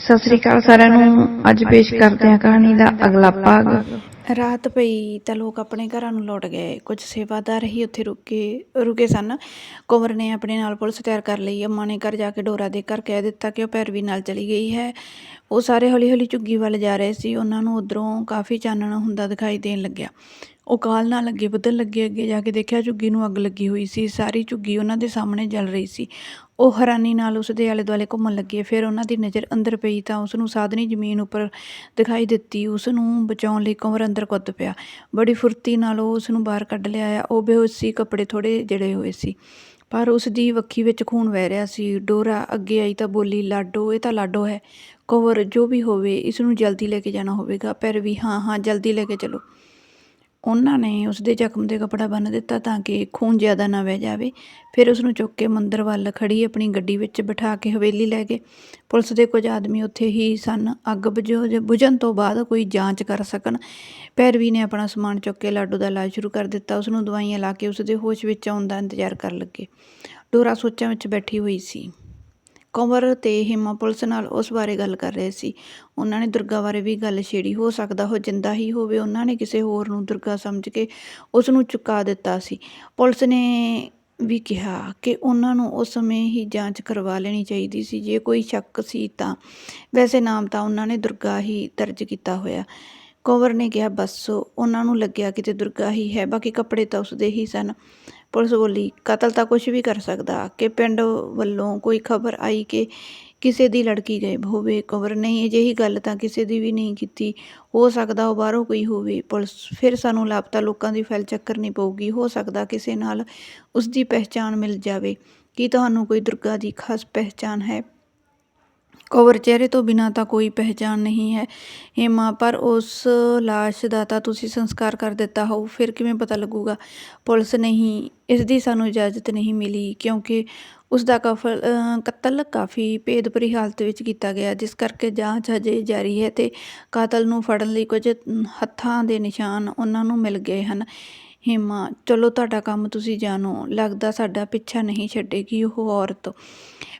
ਸਤਿ ਸ੍ਰੀ ਅਕਾਲ ਸਾਰਿਆਂ ਨੂੰ। ਅੱਜ ਪੇਸ਼ ਕਰਦੇ ਹਾਂ ਕਹਾਣੀ ਦਾ ਅਗਲਾ ਭਾਗ। ਰਾਤ ਪਈ ਤਾਂ ਲੋਕ ਆਪਣੇ ਘਰਾਂ ਨੂੰ ਲੌਟ ਗਏ। ਕੁਝ ਸੇਵਾਦਾਰ ਹੀ ਉੱਥੇ ਰੁਕੇ ਰੁਕੇ ਸਨ। ਕੁੰਵਰ ਨੇ ਆਪਣੇ ਨਾਲ ਪੁਲਿਸ ਤਿਆਰ ਕਰ ਲਈ। ਅੰਮਾ ਨੇ ਘਰ ਜਾ ਕੇ ਡੋਰਾ ਦੇ ਘਰ ਕਹਿ ਦਿੱਤਾ ਕਿ ਉਹ ਪੈਰਵੀ ਨਾਲ ਚਲੀ ਗਈ ਹੈ। ਉਹ ਸਾਰੇ ਹੌਲੀ ਹੌਲੀ ਝੁੱਗੀ ਵੱਲ ਜਾ ਰਹੇ ਸੀ। ਉਹਨਾਂ ਨੂੰ ਉਧਰੋਂ ਕਾਫੀ ਚਾਨਣ ਹੁੰਦਾ ਦਿਖਾਈ ਦੇਣ ਲੱਗਿਆ। ਉਹ ਕਾਲ ਨਾਲ ਅੱਗੇ ਵਧਣ ਲੱਗੇ, ਅੱਗੇ ਜਾ ਕੇ ਦੇਖਿਆ ਝੁੱਗੀ ਨੂੰ ਅੱਗ ਲੱਗੀ ਹੋਈ ਸੀ, ਸਾਰੀ ਝੁੱਗੀ ਉਹਨਾਂ ਦੇ ਸਾਹਮਣੇ ਜਲ ਰਹੀ ਸੀ। ਉਹ ਹੈਰਾਨੀ ਨਾਲ ਉਸ ਦੇ ਆਲੇ ਦੁਆਲੇ ਘੁੰਮਣ ਲੱਗੇ, ਫਿਰ ਉਹਨਾਂ ਦੀ ਨਜ਼ਰ ਅੰਦਰ ਪਈ ਤਾਂ ਉਸ ਨੂੰ ਸਾਧਨੀ ਜ਼ਮੀਨ ਉੱਪਰ ਦਿਖਾਈ ਦਿੱਤੀ। ਉਸ ਨੂੰ ਬਚਾਉਣ ਲਈ ਕੁੰਵਰ ਅੰਦਰ ਕੁੱਦ ਪਿਆ। ਬੜੀ ਫੁਰਤੀ ਨਾਲ ਉਹ ਉਸ ਨੂੰ ਬਾਹਰ ਕੱਢ ਲਿਆਇਆ। ਉਹ ਬੇਹੋਸ਼ ਸੀ, ਕੱਪੜੇ ਥੋੜੇ ਜੜੇ ਹੋਏ ਸੀ, ਪਰ ਉਸ ਦੀ ਵੱਖੀ ਵਿੱਚ ਖੂਨ ਵਹਿ ਰਿਹਾ ਸੀ। ਡੋਰਾ ਅੱਗੇ ਆਈ ਤਾਂ ਬੋਲੀ, ਲਾਡੋ, ਇਹ ਤਾਂ ਲਾਡੋ ਹੈ। ਕਵਰ ਜੋ ਵੀ ਹੋਵੇ ਇਸ ਨੂੰ ਜਲਦੀ ਲੈ ਕੇ ਜਾਣਾ ਹੋਵੇਗਾ। ਪਰ ਵੀ, ਹਾਂ ਹਾਂ, ਜਲਦੀ ਲੈ ਕੇ ਚਲੋ। ਉਹਨਾਂ ਨੇ ਉਸ ਦੇ ਜ਼ਖਮ 'ਤੇ ਕੱਪੜਾ ਬੰਨ੍ਹ ਦਿੱਤਾ ਤਾਂ ਕਿ ਖੂਨ ਜ਼ਿਆਦਾ ਨਾ ਵਹਿ ਜਾਵੇ। ਫਿਰ ਉਸ ਨੂੰ ਚੁੱਕ ਕੇ ਮੰਦਰ ਵੱਲ ਖੜੀ ਆਪਣੀ ਗੱਡੀ ਵਿੱਚ ਬਿਠਾ ਕੇ ਹਵੇਲੀ ਲੈ ਗਏ। ਪੁਲਿਸ ਦੇ ਕੁਝ ਆਦਮੀ ਉੱਥੇ ਹੀ ਸਨ। ਅੱਗ ਬੁਝੋ ਬੁਝਣ ਤੋਂ ਬਾਅਦ ਕੋਈ ਜਾਂਚ ਕਰ ਸਕਣ। ਪੈਰਵੀ ਨੇ ਆਪਣਾ ਸਮਾਨ ਚੁੱਕ ਕੇ ਲਾਡੂ ਦਾ ਇਲਾਜ ਸ਼ੁਰੂ ਕਰ ਦਿੱਤਾ। ਉਸ ਨੂੰ ਦਵਾਈਆਂ ਲਾ ਕੇ ਉਸ ਦੇ ਹੋਸ਼ ਵਿੱਚ ਆਉਣ ਦਾ ਇੰਤਜ਼ਾਰ ਕਰਨ ਲੱਗੇ। ਡੋਰਾ ਸੋਚਾਂ ਵਿੱਚ ਬੈਠੀ ਹੋਈ ਸੀ। ਕੰਵਰ ਤੇ ਹੇਮਾ ਪੁਲਿਸ ਨਾਲ ਉਸ ਬਾਰੇ ਗੱਲ ਕਰ ਰਹੇ ਸੀ। ਉਹਨਾਂ ਨੇ ਦੁਰਗਾ ਬਾਰੇ ਵੀ ਗੱਲ ਛੇੜੀ। ਹੋ ਸਕਦਾ ਉਹ ਜਿੰਦਾ ਹੀ ਹੋਵੇ। ਉਹਨਾਂ ਨੇ ਕਿਸੇ ਹੋਰ ਨੂੰ ਦੁਰਗਾ ਸਮਝ ਕੇ ਉਸ ਨੂੰ ਚੁਕਾ ਦਿੱਤਾ ਸੀ। ਪੁਲਿਸ ਨੇ ਵੀ ਕਿਹਾ ਕਿ ਉਹਨਾਂ ਨੂੰ ਉਸ ਸਮੇਂ ਹੀ ਜਾਂਚ ਕਰਵਾ ਲੈਣੀ ਚਾਹੀਦੀ ਸੀ। ਜੇ ਕੋਈ ਸ਼ੱਕ ਸੀ ਤਾਂ। ਵੈਸੇ ਨਾਮ ਤਾਂ ਉਹਨਾਂ ਨੇ ਦੁਰਗਾ ਹੀ ਦਰਜ ਕੀਤਾ ਹੋਇਆ। ਕੰਵਰ ਨੇ ਕਿਹਾ, ਬਸ, ਉਹਨਾਂ ਨੂੰ ਲੱਗਿਆ ਕਿ ਤੇ ਦੁਰਗਾ ਹੀ ਹੈ। ਬਾਕੀ ਕੱਪੜੇ ਤਾਂ ਉਸਦੇ ਹੀ ਸਨ। ਪੁਲਿਸ ਬੋਲੀ ਕਤਲ ਤਾਂ ਕੁਝ ਵੀ ਕਰ ਸਕਦਾ, ਕਿ ਪਿੰਡ ਵੱਲੋਂ ਕੋਈ ਖਬਰ ਆਈ ਕਿ ਕਿਸੇ ਦੀ ਲੜਕੀ ਗਾਇਬ ਹੋਵੇ ਕਵਰ ਨਹੀਂ, ਅਜਿਹੀ ਗੱਲ ਤਾਂ ਕਿਸੇ ਦੀ ਵੀ ਨਹੀਂ ਕੀਤੀ। ਹੋ ਸਕਦਾ ਉਹ ਬਾਹਰੋਂ ਕੋਈ ਹੋਵੇ, ਪੁਲਿਸ ਫਿਰ ਸਾਨੂੰ ਲਾਪਤਾ ਲੋਕਾਂ ਦੀ ਫਾਈਲ ਚੈੱਕ ਕਰਨੀ ਪਊਗੀ। ਹੋ ਸਕਦਾ ਕਿਸੇ ਨਾਲ ਉਸ ਦੀ ਪਹਿਚਾਣ ਮਿਲ ਜਾਵੇ। ਕੀ ਤੁਹਾਨੂੰ ਕੋਈ ਦੁਰਗਾ ਦੀ ਖਾਸ ਪਹਿਚਾਣ ਹੈ? ਕਵਰ ਚਿਹਰੇ ਤੋਂ ਬਿਨਾਂ ਤਾਂ ਕੋਈ ਪਹਿਚਾਣ ਨਹੀਂ ਹੈ। ਹੇਮਾ, ਪਰ ਉਸ ਲਾਸ਼ ਦਾ ਤਾਂ ਤੁਸੀਂ ਸੰਸਕਾਰ ਕਰ ਦਿੱਤਾ ਹੋ ਫਿਰ ਕਿਵੇਂ ਪਤਾ ਲੱਗੂਗਾ? ਪੁਲਿਸ ਨਹੀਂ ਇਸ ਦੀ ਸਾਨੂੰ ਇਜਾਜ਼ਤ ਨਹੀਂ ਮਿਲੀ, ਕਿਉਂਕਿ ਉਸ ਦਾ ਕਫਲ ਕਤਲ ਕਾਫੀ ਭੇਦਭਰੀ ਹਾਲਤ ਵਿੱਚ ਕੀਤਾ ਗਿਆ, ਜਿਸ ਕਰਕੇ ਜਾਂਚ ਹਜੇ ਜਾਰੀ ਹੈ ਤੇ ਕਾਤਲ ਨੂੰ ਫੜਨ ਲਈ ਕੁਝ ਹੱਥਾਂ ਦੇ ਨਿਸ਼ਾਨ ਉਹਨਾਂ ਨੂੰ ਮਿਲ ਗਏ ਹਨ। ਹੇਮਾ, ਚਲੋ ਤੁਹਾਡਾ ਕੰਮ ਤੁਸੀਂ ਜਾਣੋ, ਲੱਗਦਾ ਸਾਡਾ ਪਿੱਛਾ ਨਹੀਂ ਛੱਡੇਗੀ ਉਹ ਔਰਤ।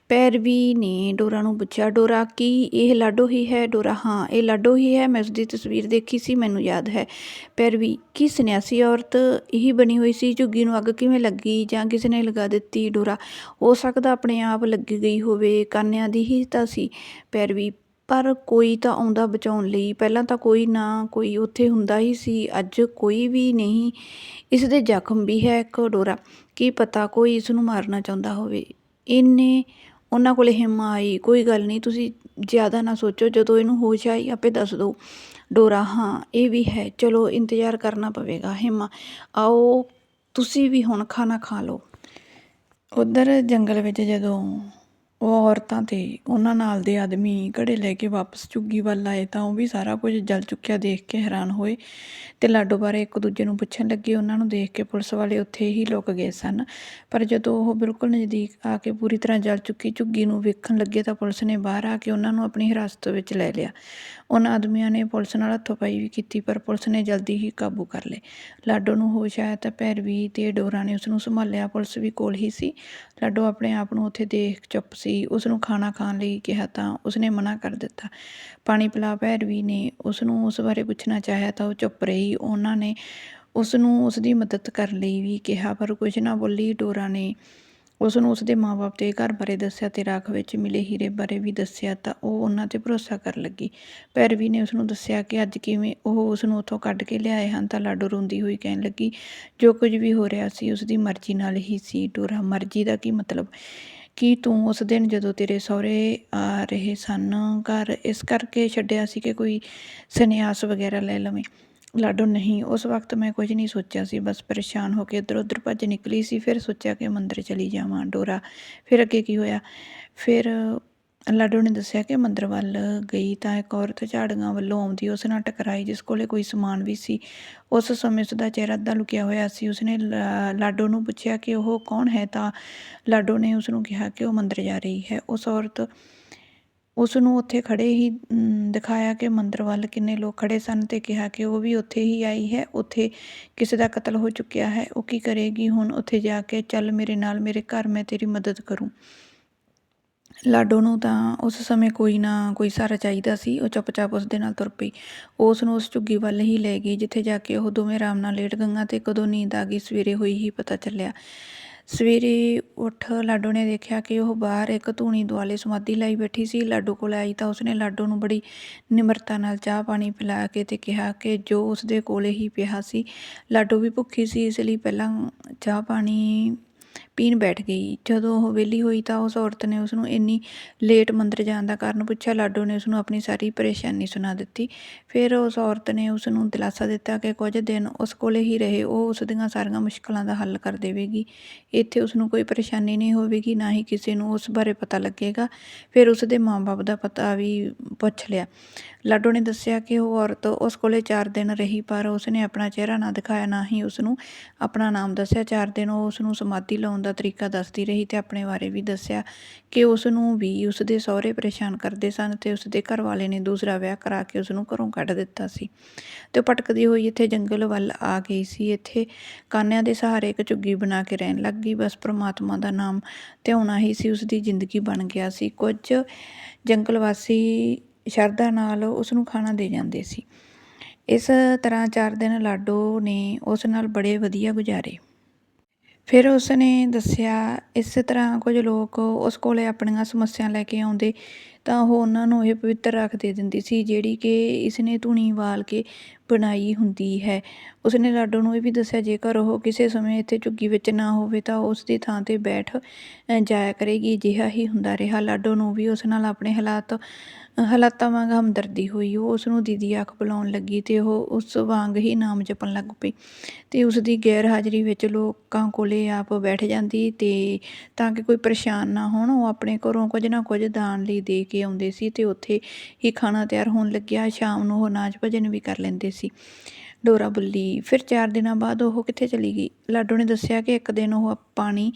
ਪੈਰਵੀ ਨੇ, ਡੋਰਾ ਨੂੰ ਪੁੱਛਿਆ, ਡੋਰਾ, ਕੀ ਇਹ ਲਾਡੋ ਹੀ ਹੈ? ਡੋਰਾ, ਹਾਂ, ਇਹ ਲਾਡੋ ਹੀ ਹੈ, ਮੈਂ ਉਸਦੀ ਤਸਵੀਰ ਦੇਖੀ ਸੀ, ਮੈਨੂੰ ਯਾਦ ਹੈ। ਪੈਰਵੀ ਕੀ ਸੰਨਿਆਸੀ ਔਰਤ ਇਹੀ ਬਣੀ ਹੋਈ ਸੀ, ਝੁੱਗੀ ਨੂੰ ਅੱਗ ਕਿਵੇਂ ਲੱਗੀ ਜਾਂ ਕਿਸੇ ਨੇ ਲਗਾ ਦਿੱਤੀ? ਡੋਰਾ, ਹੋ ਸਕਦਾ ਆਪਣੇ ਆਪ ਲੱਗੀ ਗਈ ਹੋਵੇ, ਕਾਨਿਆਂ ਦੀ ਹੀ ਤਾਂ ਸੀ। ਪੈਰਵੀ ਪਰ ਕੋਈ ਤਾਂ ਆਉਂਦਾ ਬਚਾਉਣ ਲਈ, ਪਹਿਲਾਂ ਤਾਂ ਕੋਈ ਨਾ ਕੋਈ ਉੱਥੇ ਹੁੰਦਾ ਹੀ ਸੀ, ਅੱਜ ਕੋਈ ਵੀ ਨਹੀਂ, ਇਸ ਦੇ ਜ਼ਖਮ ਵੀ ਹੈ ਇੱਕ ਡੋਰਾ, ਕੀ ਪਤਾ ਕੋਈ ਇਸ ਨੂੰ ਮਾਰਨਾ ਚਾਹੁੰਦਾ ਹੋਵੇ। ਇਹਨੇ ਉਹਨਾਂ ਕੋਲ ਹਿੰਮਾ ਆਈ, ਕੋਈ ਗੱਲ ਨਹੀਂ, ਤੁਸੀਂ ਜ਼ਿਆਦਾ ਨਾ ਸੋਚੋ, ਜਦੋਂ ਇਹਨੂੰ ਹੋਸ਼ ਆਈ, ਆਪੇ ਦੱਸ ਦਿਓ। ਡੋਰਾ, ਹਾਂ, ਇਹ ਵੀ ਹੈ, ਚਲੋ ਇੰਤਜ਼ਾਰ ਕਰਨਾ ਪਵੇਗਾ, ਹਿੰਮਾ, ਆਓ, ਤੁਸੀਂ ਵੀ ਹੁਣ ਖਾਣਾ ਖਾ ਲਓ। ਉਧਰ ਜੰਗਲ ਵਿੱਚ ਜਦੋਂ ਉਹ ਔਰਤਾਂ ਤੇ ਉਹਨਾਂ ਨਾਲ ਦੇ ਆਦਮੀ ਘੜੇ ਲੈ ਕੇ ਵਾਪਸ ਝੁੱਗੀ ਵੱਲ ਆਏ ਤਾਂ ਉਹ ਵੀ ਸਾਰਾ ਕੁਝ ਜਲ ਚੁੱਕਿਆ ਦੇਖ ਕੇ ਹੈਰਾਨ ਹੋਏ ਅਤੇ ਲਾਡੋ ਬਾਰੇ ਇੱਕ ਦੂਜੇ ਨੂੰ ਪੁੱਛਣ ਲੱਗੇ। ਉਹਨਾਂ ਨੂੰ ਦੇਖ ਕੇ ਪੁਲਿਸ ਵਾਲੇ ਉੱਥੇ ਹੀ ਲੁਕ ਗਏ ਸਨ। ਪਰ ਜਦੋਂ ਉਹ ਬਿਲਕੁਲ ਨਜ਼ਦੀਕ ਆ ਕੇ ਪੂਰੀ ਤਰ੍ਹਾਂ ਜਲ ਚੁੱਕੀ ਝੁੱਗੀ ਨੂੰ ਵੇਖਣ ਲੱਗੇ ਤਾਂ ਪੁਲਿਸ ਨੇ ਬਾਹਰ ਆ ਕੇ ਉਹਨਾਂ ਨੂੰ ਆਪਣੀ ਹਿਰਾਸਤ ਵਿੱਚ ਲੈ ਲਿਆ। ਉਹਨਾਂ ਆਦਮੀਆਂ ਨੇ ਪੁਲਿਸ ਨਾਲ ਹੱਥੋਂ-ਪਾਈ ਵੀ ਕੀਤੀ, ਪਰ ਪੁਲਿਸ ਨੇ ਜਲਦੀ ਹੀ ਕਾਬੂ ਕਰ ਲਏ। ਲਾਡੋ ਨੂੰ ਹੋਸ਼ ਆਇਆ ਤਾਂ ਭੈਰਵੀ ਤੇ ਡੋਰਾ ਨੇ ਉਸ ਨੂੰ ਸੰਭਾਲਿਆ। ਪੁਲਿਸ ਵੀ ਕੋਲ ਹੀ ਸੀ। ਲਾਡੋ ਆਪਣੇ ਆਪ ਨੂੰ ਉੱਥੇ ਦੇਖ ਚੁੱਪ ਸੀ। ਉਸ ਨੂੰ ਖਾਣਾ ਖਾਣ ਲਈ ਕਿਹਾ ਤਾਂ ਉਸਨੇ ਮਨਾ ਕਰ ਦਿੱਤਾ। ਪਾਣੀ ਪਿਲਾ ਭੈਰਵੀ ਨੇ ਉਸ ਨੂੰ ਉਸ ਬਾਰੇ ਪੁੱਛਣਾ ਚਾਹਿਆ ਤਾਂ ਉਹ ਚੁੱਪ ਰਹੀ। ਉਹਨਾਂ ਨੇ ਉਸ ਨੂੰ ਉਸ ਦੀ ਮਦਦ ਕਰਨ ਲਈ ਵੀ ਕਿਹਾ, ਪਰ ਕੁਝ ਨਾ ਬੋਲੀ ਡੋਰਾ ਨੇ ਉਸ ਨੂੰ ਉਸ ਦੇ ਮਾਪੇ ਤੇ ਘਰ ਬਾਰੇ ਦੱਸਿਆ ਤੇ ਰਾਖ ਵਿੱਚ ਮਿਲੇ ਹੀਰੇ ਬਾਰੇ ਵੀ ਦੱਸਿਆ ਤਾਂ ਉਹ ਉਹਨਾਂ ਤੇ ਭਰੋਸਾ ਕਰਨ ਲੱਗੀ। ਭੈਰਵੀ ਨੇ ਉਸ ਨੂੰ ਦੱਸਿਆ ਕਿ ਅੱਜ ਕਿਵੇਂ ਉਹ ਉਸ ਨੂੰ ਉੱਥੋਂ ਕੱਢ ਕੇ ਲਿਆਏ ਹਨ ਤਾਂ ਲਾਡੋ ਰੋਂਦੀ ਹੋਈ ਕਹਿਣ ਲੱਗੀ, ਜੋ ਕੁਝ ਵੀ ਹੋ ਰਿਹਾ ਸੀ ਉਸ ਦੀ ਮਰਜ਼ੀ ਨਾਲ ਹੀ ਸੀ, ਡੋਰਾ। ਮਰਜ਼ੀ ਦਾ ਕੀ ਮਤਲਬ? ਕੀ ਤੂੰ ਉਸ ਦਿਨ ਜਦੋਂ ਤੇਰੇ ਸਹੁਰੇ ਆ ਰਹੇ ਸਨ ਘਰ, ਇਸ ਕਰਕੇ ਛੱਡਿਆ ਸੀ ਕਿ ਕੋਈ ਸੰਨਿਆਸ ਵਗੈਰਾ ਲੈ ਲਵੇਂ? ਲਾਡੋ ਨਹੀਂ, ਉਸ ਵਕਤ ਮੈਂ ਕੁਝ ਨਹੀਂ ਸੋਚਿਆ ਸੀ, ਬਸ ਪਰੇਸ਼ਾਨ ਹੋ ਕੇ ਇੱਧਰ ਉੱਧਰ ਭੱਜ ਨਿਕਲੀ ਸੀ, ਫਿਰ ਸੋਚਿਆ ਕਿ ਮੰਦਰ ਚਲੀ ਜਾਵਾਂ, ਡੋਰਾ। ਫਿਰ ਅੱਗੇ ਕੀ ਹੋਇਆ? ਫਿਰ ਲਾਡੋ ਨੇ ਦੱਸਿਆ ਕਿ ਮੰਦਰ ਵੱਲ ਗਈ, ਤਾਂ ਇੱਕ ਔਰਤ ਝਾੜੀਆਂ ਵੱਲੋਂ ਆਉਂਦੀ, ਉਸ ਨਾਲ ਟਕਰਾਈ, ਜਿਸ ਕੋਲੇ ਕੋਈ ਸਮਾਨ ਵੀ ਸੀ। ਉਸ ਸਮੇਂ ਉਸ ਦਾ ਚਿਹਰਾ ਅੱਧਾ ਲੁਕਿਆ ਹੋਇਆ ਸੀ। ਉਸਨੇ ਲਾ- ਲਾਡੋ ਨੂੰ ਪੁੱਛਿਆ ਕਿ ਉਹ ਕੌਣ ਹੈ? ਤਾਂ ਲਾਡੋ ਨੇ ਉਸ ਨੂੰ ਕਿਹਾ ਕਿ ਉਹ ਮੰਦਰ ਜਾ ਰਹੀ ਹੈ। ਉਸ ਔਰਤ ਉਸ ਨੂੰ ਉੱਥੇ ਖੜ੍ਹੇ ਹੀ ਦਿਖਾਇਆ ਕਿ ਮੰਦਰ ਵੱਲ ਕਿੰਨੇ ਲੋਕ ਖੜ੍ਹੇ ਸਨ ਅਤੇ ਕਿਹਾ ਕਿ ਉਹ ਵੀ ਉੱਥੇ ਹੀ ਆਈ ਹੈ, ਉੱਥੇ ਕਿਸੇ ਦਾ ਕਤਲ ਹੋ ਚੁੱਕਿਆ ਹੈ, ਉਹ ਕੀ ਕਰੇਗੀ ਹੁਣ ਉੱਥੇ ਜਾ ਕੇ, ਚੱਲ ਮੇਰੇ ਨਾਲ ਮੇਰੇ ਘਰ ਮੈਂ ਤੇਰੀ ਮਦਦ ਕਰੂੰ। ਲਾਡੋ ਨੂੰ ਤਾਂ ਉਸ ਸਮੇਂ ਕੋਈ ਨਾ ਕੋਈ ਸਹਾਰਾ ਚਾਹੀਦਾ ਸੀ, ਉਹ ਚੁੱਪਚਾਪ ਉਸ ਦੇ ਨਾਲ ਤੁਰ ਪਈ। ਉਸ ਨੂੰ ਉਸ ਝੁੱਗੀ ਵੱਲ ਹੀ ਲੈ ਗਈ, ਜਿੱਥੇ ਜਾ ਕੇ ਉਹ ਦੋਵੇਂ ਆਰਾਮ ਨਾਲ ਲੇਟ ਗਈਆਂ ਤੇ ਕਦੋਂ ਨੀਂਦ ਆ ਗਈ, ਸਵੇਰੇ ਹੋਈ ਹੀ ਪਤਾ ਚੱਲਿਆ। ਸਵੇਰੇ ਉੱਠ ਲਾਡੋ ਨੇ ਦੇਖਿਆ ਕਿ ਉਹ ਬਾਹਰ ਇੱਕ ਧੂਣੀ ਦੁਆਲੇ ਸਮਾਧੀ ਲਾਈ ਬੈਠੀ ਸੀ। ਲਾਡੋ ਕੋਲ ਆਈ ਤਾਂ ਉਸਨੇ ਲਾਡੋ ਨੂੰ ਬੜੀ ਨਿਮਰਤਾ ਨਾਲ ਚਾਹ ਪਾਣੀ ਪਿਲਾ ਕੇ ਤੇ ਕਿਹਾ ਕਿ ਜੋ ਉਸਦੇ ਕੋਲੇ ਹੀ ਪਿਆ ਸੀ, ਲਾਡੋ ਵੀ ਭੁੱਖੀ ਸੀ, ਇਸ ਲਈ ਪਹਿਲਾਂ ਚਾਹ ਪਾਣੀ ਪੀਣ ਬੈਠ ਗਈ। ਜਦੋਂ ਉਹ ਵਿਹਲੀ ਹੋਈ ਤਾਂ ਉਸ ਔਰਤ ਨੇ ਉਸ ਨੂੰ ਇੰਨੀ ਲੇਟ ਮੰਦਰ ਜਾਣ ਦਾ ਕਾਰਨ ਪੁੱਛਿਆ। ਲਾਡੋ ਨੇ ਉਸ ਨੂੰ ਆਪਣੀ ਸਾਰੀ ਪਰੇਸ਼ਾਨੀ ਸੁਣਾ ਦਿੱਤੀ। ਫਿਰ ਉਸ ਔਰਤ ਨੇ ਉਸ ਨੂੰ ਦਿਲਾਸਾ ਦਿੱਤਾ ਕਿ ਕੁਝ ਦਿਨ ਉਸ ਕੋਲੇ ਹੀ ਰਹੇ। ਉਹ ਉਸ ਦੀਆਂ ਸਾਰੀਆਂ ਮੁਸ਼ਕਲਾਂ ਦਾ ਹੱਲ ਕਰ ਦੇਵੇਗੀ। ਇੱਥੇ ਉਸ ਨੂੰ ਕੋਈ ਪਰੇਸ਼ਾਨੀ ਨਹੀਂ ਹੋਵੇਗੀ, ਨਾ ਹੀ ਕਿਸੇ ਨੂੰ ਉਸ ਬਾਰੇ ਪਤਾ ਲੱਗੇਗਾ। ਫਿਰ ਉਸ ਦੇ ਮਾਂ-ਬਾਪ ਦਾ ਪਤਾ ਵੀ ਪੁੱਛ ਲਿਆ। ਲਾਡੋ ਨੇ ਦੱਸਿਆ ਕਿ ਉਹ ਔਰਤ ਉਸ ਕੋਲੇ 4 ਦਿਨ ਰਹੀ, ਪਰ ਉਸ ਨੇ ਆਪਣਾ ਚਿਹਰਾ ਨਾ ਦਿਖਾਇਆ, ਨਾ ਹੀ ਉਸ ਨੂੰ ਆਪਣਾ ਨਾਮ ਦੱਸਿਆ। 4 ਦਿਨ ਉਹ ਉਸ ਨੂੰ ਸਮਾਧੀ ਲਾਉਣ ਦਾ ਤਰੀਕਾ ਦੱਸਦੀ ਰਹੀ ਤੇ ਆਪਣੇ ਬਾਰੇ ਵੀ ਦੱਸਿਆ ਕਿ ਉਸ ਨੂੰ ਵੀ ਉਸ ਦੇ ਸਹੁਰੇ ਪਰੇਸ਼ਾਨ ਕਰਦੇ ਸਨ ਤੇ ਉਸ ਦੇ ਘਰ ਵਾਲੇ ਨੇ ਦੂਸਰਾ ਵਿਆਹ ਕਰਾ ਕੇ ਉਸ ਨੂੰ ਘਰੋਂ ਕੱਢ ਦਿੱਤਾ ਸੀ। ਤੇ ਉਹ ਭਟਕਦੀ ਹੋਈ ਇੱਥੇ ਜੰਗਲ ਵੱਲ ਆ ਗਈ ਸੀ। ਇੱਥੇ ਕਾਨਿਆਂ ਦੇ ਸਹਾਰੇ ਇੱਕ ਝੁੱਗੀ ਬਣਾ ਕੇ ਰਹਿਣ ਲੱਗ ਗਈ। ਬਸ ਪ੍ਰਮਾਤਮਾ ਦਾ ਨਾਮ ਧਿਆਉਣਾ ਹੀ ਸੀ ਉਸ ਦੀ ਜ਼ਿੰਦਗੀ ਬਣ ਗਿਆ ਸੀ। ਕੁਝ ਜੰਗਲ ਵਾਸੀ ਸ਼ਰਧਾ ਨਾਲ ਉਸ ਨੂੰ ਖਾਣਾ ਦੇ ਜਾਂਦੇ ਸੀ। ਇਸ ਤਰ੍ਹਾਂ ਚਾਰ ਦਿਨ ਲਾਡੋ ਨੇ ਉਸ ਨਾਲ ਬੜੇ ਵਧੀਆ ਗੁਜ਼ਾਰੇ। ਫਿਰ ਉਸ ਨੇ ਦੱਸਿਆ, ਇਸ ਤਰ੍ਹਾਂ ਕੁਝ ਲੋਕ ਉਸ ਕੋਲ ਆਪਣੀਆਂ ਸਮੱਸਿਆ ਲੈ ਕੇ ਆਉਂਦੇ ਤਾਂ ਉਹ ਉਹਨਾਂ ਨੂੰ ਇਹ ਪਵਿੱਤਰ ਰੱਖ ਦੇ ਦਿੰਦੀ ਸੀ, ਜਿਹੜੀ ਕਿ ਇਸ ਨੇ ਧੂਣੀ ਬਾਲ ਕੇ ਬਣਾਈ ਹੁੰਦੀ ਹੈ। ਉਸ ਨੇ ਲਾਡੋ ਨੂੰ ਇਹ ਵੀ ਦੱਸਿਆ, ਜੇਕਰ ਉਹ ਕਿਸੇ ਸਮੇਂ ਇੱਥੇ ਝੁੱਗੀ ਵਿੱਚ ਨਾ ਹੋਵੇ ਤਾਂ ਉਸ ਦੀ ਥਾਂ ਤੇ ਬੈਠ ਜਾਇਆ ਕਰੇਗੀ, ਅਜਿਹਾ ਹੀ ਹੁੰਦਾ ਰਿਹਾ। ਲਾਡੋ ਨੂੰ ਵੀ ਉਸ ਨਾਲ ਆਪਣੇ ਹਾਲਾਤ ਹਾਲਾਤਾਂ ਵਾਂਗ ਹਮਦਰਦੀ ਹੋਈ। ਉਹ ਉਸ ਨੂੰ ਦੀਦੀ ਆਖ ਬੁਲਾਉਣ ਲੱਗੀ ਤੇ ਉਹ ਉਸ ਵਾਂਗ ਹੀ ਨਾਮ ਜਪਣ ਲੱਗ ਪਈ ਤੇ ਉਸ ਦੀ ਗੈਰ ਹਾਜ਼ਰੀ ਵਿੱਚ ਲੋਕਾਂ ਕੋਲੇ ਆਪ ਬੈਠ ਜਾਂਦੀ ਤੇ ਤਾਂ ਕਿ ਕੋਈ ਪਰੇਸ਼ਾਨ ਨਾ ਹੋਣ, ਉਹ ਆਪਣੇ ਘਰੋਂ ਕੁਝ ਨਾ ਕੁਝ ਦਾਨ ਲਈ ਦੇ ਕੇ ਆਉਂਦੇ ਸੀ ਤੇ ਉੱਥੇ ਹੀ ਖਾਣਾ ਤਿਆਰ ਹੋਣ ਲੱਗਿਆ। ਸ਼ਾਮ ਨੂੰ ਉਹ ਨਾਚ ਭਜਨ ਵੀ ਕਰ ਲੈਂਦੇ ਸੀ। ਡੋਰਾ ਬੁੱਲੀ, ਫਿਰ 4 ਦਿਨਾਂ ਬਾਅਦ ਉਹ ਕਿੱਥੇ ਚਲੀ ਗਈ? ਲਾਡੋ ਨੇ ਦੱਸਿਆ ਕਿ ਇੱਕ ਦਿਨ ਉਹ ਪਾਣੀ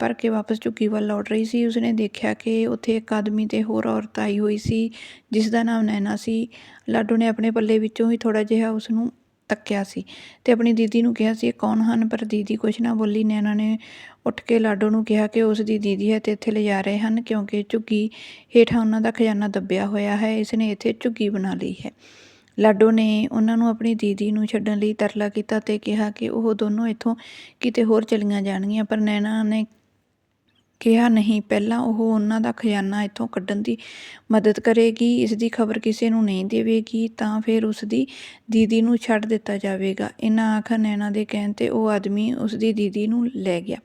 ਭਰ ਕੇ ਵਾਪਸ ਝੁੱਗੀ ਵੱਲ ਲੌਟ ਰਹੀ ਸੀ। ਉਸਨੇ ਦੇਖਿਆ ਕਿ ਉੱਥੇ ਇੱਕ ਆਦਮੀ ਤੇ ਹੋਰ ਔਰਤ ਆਈ ਹੋਈ ਸੀ, ਜਿਸ ਦਾ ਨਾਮ ਨੈਣਾ ਸੀ। ਲਾਡੂ ਨੇ ਆਪਣੇ ਪੱਲੇ ਵਿੱਚੋਂ ਹੀ ਥੋੜਾ ਜਿਹਾ ਉਸ ਨੂੰ ਤੱਕਿਆ ਸੀ ਤੇ ਆਪਣੀ ਦੀਦੀ ਨੂੰ ਕਿਹਾ ਸੀ ਇਹ ਕੌਣ ਹਨ? ਪਰ ਦੀਦੀ ਕੁਛ ਨਾ ਬੋਲੀ। ਨੈਣਾ ਨੇ ਉੱਠ ਕੇ ਲਾਡੋ ਨੂੰ ਕਿਹਾ ਕਿ ਉਸ ਦੀ ਦੀਦੀ ਹੈ ਤੇ ਇੱਥੇ ਲਿਜਾ ਰਹੇ ਹਨ, ਕਿਉਂਕਿ ਝੁੱਗੀ ਹੇਠਾਂ ਉਹਨਾਂ ਦਾ ਖਜ਼ਾਨਾ ਦੱਬਿਆ ਹੋਇਆ ਹੈ। ਇਸ ਨੇ ਇੱਥੇ ਝੁੱਗੀ ਬਣਾ ਲਈ ਹੈ। ਲਾਡੋ ਨੇ ਉਹਨਾਂ ਨੂੰ ਆਪਣੀ ਦੀਦੀ ਨੂੰ ਛੱਡਣ ਲਈ ਤਰਲਾ ਕੀਤਾ ਤੇ ਕਿਹਾ ਕਿ ਉਹ ਦੋਨੋਂ ਇੱਥੋਂ ਕਿਤੇ ਹੋਰ ਚਲੀਆਂ ਜਾਣਗੀਆਂ, ਪਰ ਨੈਣਾ ਨੇ ਕਿਹਾ, ਨਹੀਂ, ਪਹਿਲਾਂ ਉਹ ਉਹਨਾਂ ਦਾ ਖਜ਼ਾਨਾ ਇੱਥੋਂ ਕੱਢਣ ਦੀ ਮਦਦ ਕਰੇਗੀ, ਇਸ ਦੀ ਖਬਰ ਕਿਸੇ ਨੂੰ ਨਹੀਂ ਦੇਵੇਗੀ, ਤਾਂ ਫਿਰ ਉਸ ਦੀ ਦੀਦੀ ਨੂੰ ਛੱਡ ਦਿੱਤਾ ਜਾਵੇਗਾ। ਇਹਨਾਂ ਆਖਰ ਨੈਣਾ ਦੇ ਕਹਿਣ ਤੇ ਉਹ ਆਦਮੀ ਉਸ ਦੀ ਦੀਦੀ ਨੂੰ ਲੈ ਗਿਆ।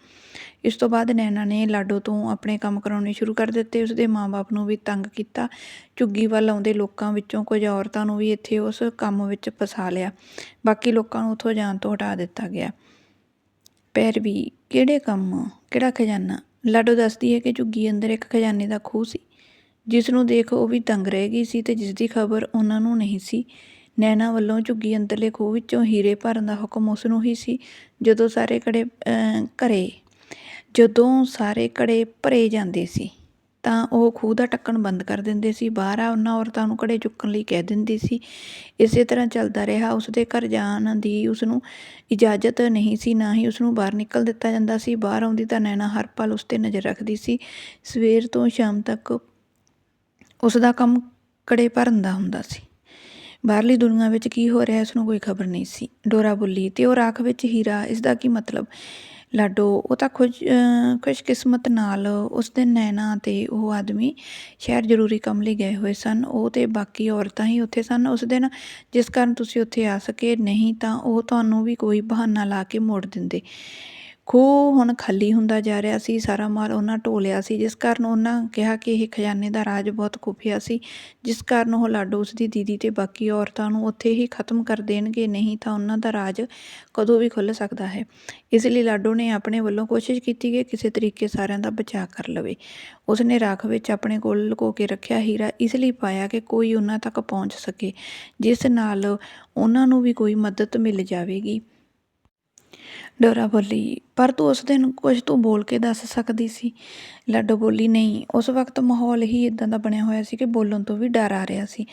ਇਸ ਤੋਂ ਬਾਅਦ ਨੈਣਾ ਨੇ ਲਾਡੋ ਤੋਂ ਆਪਣੇ ਕੰਮ ਕਰਾਉਣੇ ਸ਼ੁਰੂ ਕਰ ਦਿੱਤੇ। ਉਸ ਦੇ ਮਾਪੇ ਨੂੰ ਵੀ ਤੰਗ ਕੀਤਾ। ਝੁੱਗੀ ਵੱਲ ਆਉਂਦੇ ਲੋਕਾਂ ਵਿੱਚੋਂ ਕੁਝ ਔਰਤਾਂ ਨੂੰ ਵੀ ਇੱਥੇ ਉਸ ਕੰਮ ਵਿੱਚ ਫਸਾ ਲਿਆ। ਬਾਕੀ ਲੋਕਾਂ ਨੂੰ ਉੱਥੋਂ ਜਾਣ ਤੋਂ ਹਟਾ ਦਿੱਤਾ ਗਿਆ। ਪੈਰਵੀ, ਕਿਹੜੇ ਕੰਮ? ਕਿਹੜਾ ਖਜ਼ਾਨਾ? ਲਾਡੋ ਦੱਸਦੀ ਹੈ ਕਿ ਝੁੱਗੀ ਅੰਦਰ ਇੱਕ ਖਜ਼ਾਨੇ ਦਾ ਖੂਹ ਸੀ। ਜਿਸ ਨੂੰ ਦੇਖ ਉਹ ਵੀ ਤੰਗ ਰਹਿ ਗਈ ਸੀ ਤੇ ਜਿਸ ਦੀ ਖਬਰ ਉਹਨਾਂ ਨੂੰ ਨਹੀਂ ਸੀ। ਨੈਣਾ ਵੱਲੋਂ ਝੁੱਗੀ ਅੰਦਰਲੇ ਖੂਹ ਵਿੱਚੋਂ ਹੀਰੇ ਭਰਨ ਦਾ ਹੁਕਮ ਉਸ ਨੂੰ ਹੀ ਸੀ। ਜਦੋਂ ਸਾਰੇ ਕੜੇ ਘਰੇ ਜਦੋਂ ਸਾਰੇ ਘੜੇ ਭਰੇ ਜਾਂਦੇ ਸੀ, ਤਾਂ ਉਹ ਖੂਹ ਦਾ ਢੱਕਣ ਬੰਦ ਕਰ ਦਿੰਦੇ ਸੀ। ਬਾਹਰ ਆ ਉਹਨਾਂ ਔਰਤਾਂ ਨੂੰ ਘੜੇ ਚੁੱਕਣ ਲਈ ਕਹਿ ਦਿੰਦੀ ਸੀ। ਇਸੇ ਤਰ੍ਹਾਂ ਚੱਲਦਾ ਰਿਹਾ। ਉਸ ਦੇ ਘਰ ਜਾਣ ਦੀ ਉਸ ਨੂੰ ਇਜਾਜ਼ਤ ਨਹੀਂ ਸੀ, ਨਾ ਹੀ ਉਸ ਨੂੰ ਬਾਹਰ ਨਿਕਲ ਦਿੱਤਾ ਜਾਂਦਾ ਸੀ। ਬਾਹਰ ਆਉਂਦੀ ਤਾਂ ਨੈਣਾ ਹਰ ਪਲ ਉਸ ਤੇ ਨਜ਼ਰ ਰੱਖਦੀ ਸੀ। ਸਵੇਰ ਤੋਂ ਸ਼ਾਮ ਤੱਕ ਉਸ ਦਾ ਕੰਮ ਘੜੇ ਭਰਨ ਦਾ ਹੁੰਦਾ ਸੀ। ਬਾਹਰਲੀ ਦੁਨੀਆ ਵਿੱਚ ਕੀ ਹੋ ਰਿਹਾ ਇਸ ਨੂੰ ਕੋਈ ਖਬਰ ਨਹੀਂ ਸੀ। ਡੋਰਾ ਬੁੱਲੀ ਤੇ ਉਹ ਰਾਖ ਵਿੱਚ ਹੀਰਾ, ਇਸ ਦਾ ਕੀ ਮਤਲਬ? ਲਾਡੋ, ਉਹ ਤਾਂ ਖੁਸ਼ ਖੁਸ਼ਕਿਸਮਤ ਨਾਲ ਉਸ ਦਿਨ ਨੈਣਾ ਤੇ ਉਹ ਆਦਮੀ ਸ਼ਹਿਰ ਜ਼ਰੂਰੀ ਕੰਮ ਲਈ ਗਏ ਹੋਏ ਸਨ। ਉਹ ਤੇ ਬਾਕੀ ਔਰਤਾਂ ਹੀ ਉੱਥੇ ਸਨ। ਉਸ ਦਿਨ ਜਿਸ ਕਾਰਨ ਤੁਸੀਂ ਉੱਥੇ ਆ ਸਕੇ ਨਹੀਂ ਤਾਂ ਉਹ ਤੁਹਾਨੂੰ ਵੀ ਕੋਈ ਬਹਾਨਾ ਲਾ ਕੇ ਮੋੜ ਦਿੰਦੇ। ਖੂਹ ਹੁਣ ਖਾਲੀ ਹੁੰਦਾ ਜਾ ਰਿਹਾ ਸੀ, ਸਾਰਾ ਮਾਲ ਉਹਨਾਂ ਢੋਲਿਆ ਸੀ, ਜਿਸ ਕਾਰਨ ਉਹਨਾਂ ਕਿਹਾ ਕਿ ਇਹ ਖਜ਼ਾਨੇ ਦਾ ਰਾਜ ਬਹੁਤ ਖੁਫੀਆ ਸੀ, ਜਿਸ ਕਾਰਨ ਉਹ ਲਾਡੋ ਉਸ ਦੀ ਦੀਦੀ ਤੇ ਬਾਕੀ ਔਰਤਾਂ ਨੂੰ ਉੱਥੇ ਹੀ ਖਤਮ ਕਰ ਦੇਣਗੇ, ਨਹੀਂ ਤਾਂ ਉਹਨਾਂ ਦਾ ਰਾਜ ਕਦੋਂ ਵੀ ਖੁੱਲ੍ਹ ਸਕਦਾ ਹੈ। ਇਸ ਲਈ ਲਾਡੋ ਨੇ ਆਪਣੇ ਵੱਲੋਂ ਕੋਸ਼ਿਸ਼ ਕੀਤੀ ਕਿ ਕਿਸੇ ਤਰੀਕੇ ਸਾਰਿਆਂ ਦਾ ਬਚਾਅ ਕਰ ਲਵੇ। ਉਸ ਨੇ ਰਾਖ ਵਿੱਚ ਆਪਣੇ ਕੋਲ ਲੁਕੋ ਕੇ ਰੱਖਿਆ ਹੀਰਾ, ਇਸ ਲਈ ਪਾਇਆ ਕਿ ਕੋਈ ਉਹਨਾਂ ਤੱਕ ਪਹੁੰਚ ਸਕੇ, ਜਿਸ ਨਾਲ ਉਹਨਾਂ ਨੂੰ ਵੀ ਕੋਈ ਮਦਦ ਮਿਲ ਜਾਵੇਗੀ। ਡੋਰਾ ਬੋਲੀ, ਪਰ ਤੂੰ ਉਸ ਦਿਨ ਕੁਝ ਤੂੰ ਬੋਲ ਕੇ ਦੱਸ ਸਕਦੀ ਸੀ। ਲਾਡੋ ਬੋਲੀ, ਨਹੀਂ, ਉਸ ਵਕਤ ਮਾਹੌਲ ਹੀ ਇਦਾਂ ਦਾ ਬਣਿਆ ਹੋਇਆ ਸੀ ਕਿ ਬੋਲਣ ਤੋਂ ਵੀ ਡਰ ਆ ਰਿਹਾ ਸੀ।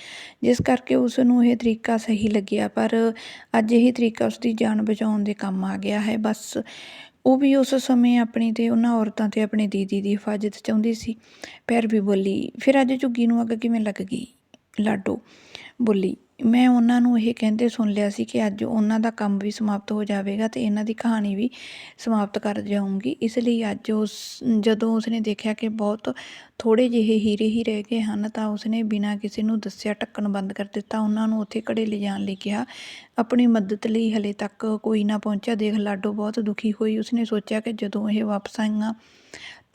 ਜਿਸ ਕਰਕੇ ਉਸ ਨੂੰ ਇਹ ਤਰੀਕਾ ਸਹੀ ਲੱਗਿਆ, ਪਰ ਅੱਜ ਇਹ ਤਰੀਕਾ ਉਸ ਦੀ ਜਾਨ ਬਚਾਉਣ ਦੇ ਕੰਮ ਆ ਗਿਆ ਹੈ। ਬਸ ਉਹ ਵੀ ਉਸ ਸਮੇਂ ਆਪਣੀ ਤੇ ਉਹਨਾਂ ਔਰਤਾਂ ਤੇ ਆਪਣੀ ਦੀਦੀ ਦੀ ਹਿਫਾਜ਼ਤ ਚਾਹੁੰਦੀ ਸੀ। ਪੈਰ ਵੀ ਬੋਲੀ, ਫਿਰ ਅੱਜ ਝੁੱਗੀ ਨੂੰ ਅੱਗ ਕਿਵੇਂ ਲੱਗ ਗਈ? ਲਾਡੋ ਬੋਲੀ ਮੈਂ ਉਹਨਾਂ ਨੂੰ ਇਹ ਕਹਿੰਦੇ ਸੁਣ ਲਿਆ ਸੀ ਕਿ ਅੱਜ ਉਹਨਾਂ ਦਾ ਕੰਮ ਵੀ ਸਮਾਪਤ ਹੋ ਜਾਵੇਗਾ ਅਤੇ ਇਹਨਾਂ ਦੀ ਕਹਾਣੀ ਵੀ ਸਮਾਪਤ ਕਰ ਜਾਊਂਗੀ। ਇਸ ਲਈ ਅੱਜ ਉਸ, ਜਦੋਂ ਉਸਨੇ ਦੇਖਿਆ ਕਿ ਬਹੁਤ ਥੋੜ੍ਹੇ ਜਿਹੇ ਹੀਰੇ ਹੀ ਰਹਿ ਗਏ ਹਨ, ਤਾਂ ਉਸਨੇ ਬਿਨਾਂ ਕਿਸੇ ਨੂੰ ਦੱਸਿਆ ਢੱਕਣ ਬੰਦ ਕਰ ਦਿੱਤਾ। ਉਹਨਾਂ ਨੂੰ ਉੱਥੇ ਘੜੇ ਲਿਜਾਣ ਲਈ ਕਿਹਾ। ਆਪਣੀ ਮਦਦ ਲਈ ਹਲੇ ਤੱਕ ਕੋਈ ਨਾ ਪਹੁੰਚਿਆ। ਦੇਖ ਲਾਡੋ ਬਹੁਤ ਦੁਖੀ ਹੋਈ। ਉਸਨੇ ਸੋਚਿਆ ਕਿ ਜਦੋਂ ਇਹ ਵਾਪਸ ਆਈਆਂ